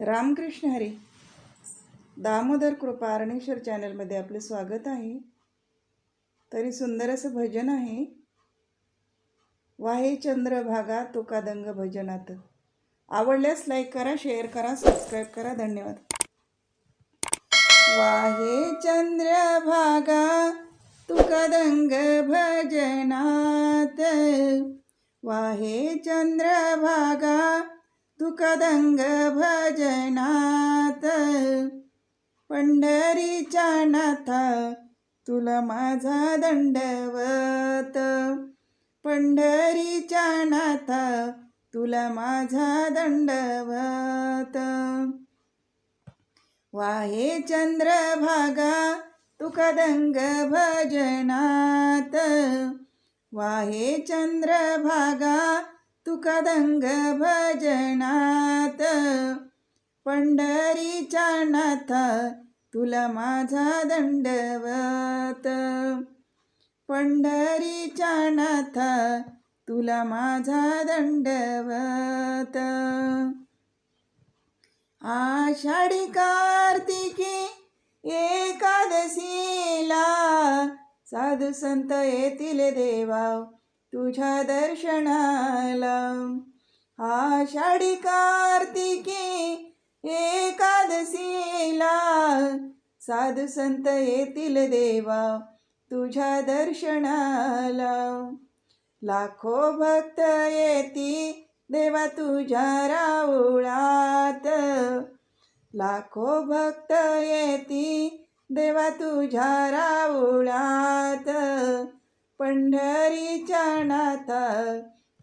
रामकृष्ण हरी. दामोदर कृपा अरणेश्वर चॅनलमध्ये आपले स्वागत आहे. तरी सुंदर असं भजन आहे. वाहे चंद्रभागा तुकादंग भजनात. आवडल्यास लाईक करा शेअर करा सबस्क्राईब करा. धन्यवाद. वाहे चंद्रभागा तुकादंग भजनात. वाहे चंद्रभागा तुकादंग भजनात पंढरीच्या नाथा तुला माझा दंडवत. पंढरीच्या नाथा तुला माझा दंडवत. वाहे चंद्रभागा तुकादंग भजनात वाहे चंद्रभागा तुकादंग भजनात पंढरीच्या नाथ तुला माझा दंडवत। पंढरीच्या नाथ तुला माझा दंडवत। आषाढी कार्तिकी एकादशीला साधू संत येतील देवा। तुझ्या दर्शनाला आषाढी कार्तिकी एकादशीला साधू संत येतील देवा तुझ्या दर्शनाला. लाखो भक्त येती देवा तुझ्या राऊळात लाखो भक्त येती देवा तुझ्या राऊळात पंढरीच्या नाथ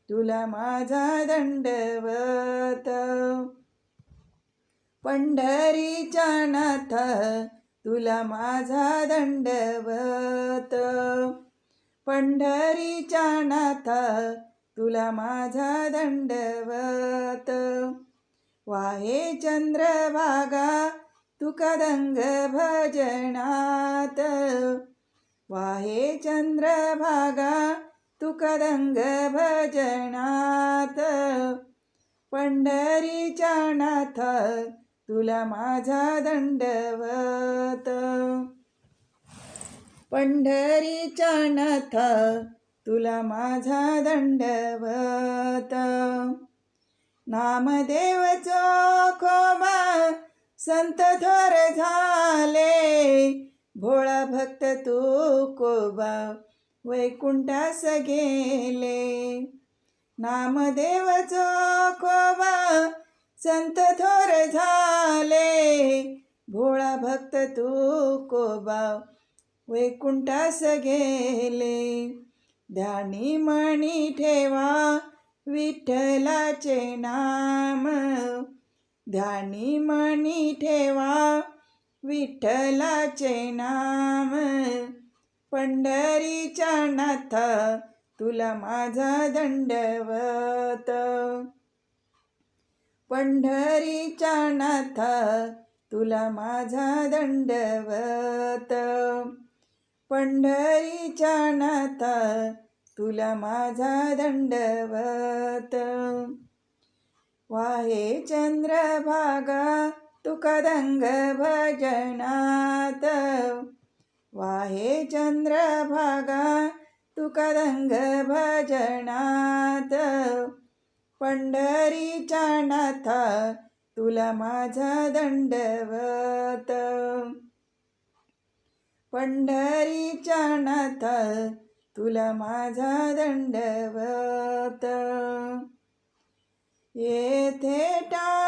तुला माझा दंडवत. पंढरीच्या नाथ तुला माझा दंडवत. पंढरीच्या नाथ तुला माझा दंडवत. वाहे चंद्रभागा तुकादंग भजनात वाहे चंद्रभागा तुकदंग भजनात. पंढरीच्या नाथ तुला माझा दंडवत. पंढरीच्या नाथ तुला माझा दंडवत. नामदेव चोखोबा संत थोर झाले. भोळा भक्त तू कोबा वैकुंठास गेले. नामदेव चोखोबा संत थोर झाले. भोळा भक्त तू कोबा वैकुंठास गेले. ध्यानी मणी ठेवा विठ्ठलाचे नाम. ध्यानी मणी ठेवा विठ्ठलाचे नाम. पंढरीच्या नाथ तुला माझा दंडवत. पंढरीच्या नाथ तुला माझा दंडवत. पंढरीच्या नाथ तुला माझा दंडवत. वाहे चंद्रभागा तुकादंग भजनात वाहे चंद्रभागा तुकादंग भजनात पंढरीच्या नाथ तुला माझा दंडवत। पंढरीच्या नाथ तुला माझा दंडवत। येथे टा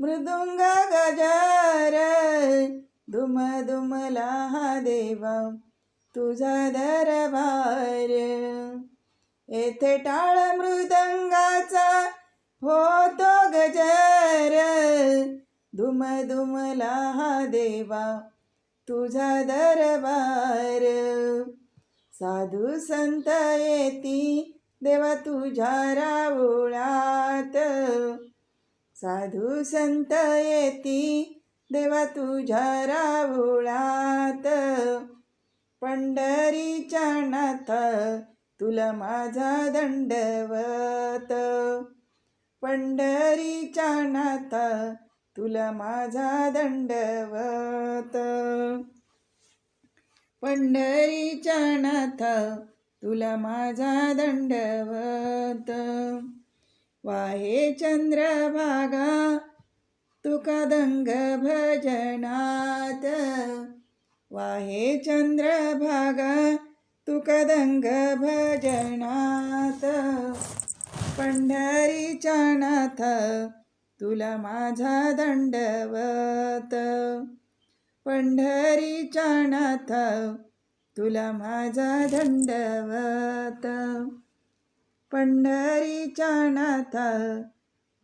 मृदुंग गजर धुम धुमला हा देवा तुझा दरबार. येथे टाळ मृदंगाचा होतो गजर धुम धुमला हा देवा तुझा दरबार. साधू संत येती देवा तुझ्या राऊळात साधू संत येती देवा तुझ्या रावळात पंढरीच्या नाथ तुला माझा दंडवत पंढरीच्या नाथ तुला माझा दंडवत पंढरीच्या नाथ तुला माझा दंडवत वाहे चंद्रभागा तुका दंग भजनात वाहे चंद्रभागा तुका दंग भजनात पंढरीच्या नाथ तुला माझा दंडवत. पंढरीच्या नाथ तुला माझा दंडवत. पंढरीच्या नाथा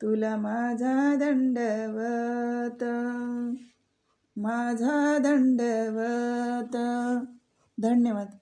तुला माझा दंडवत. माझा दंडवत. धन्यवाद.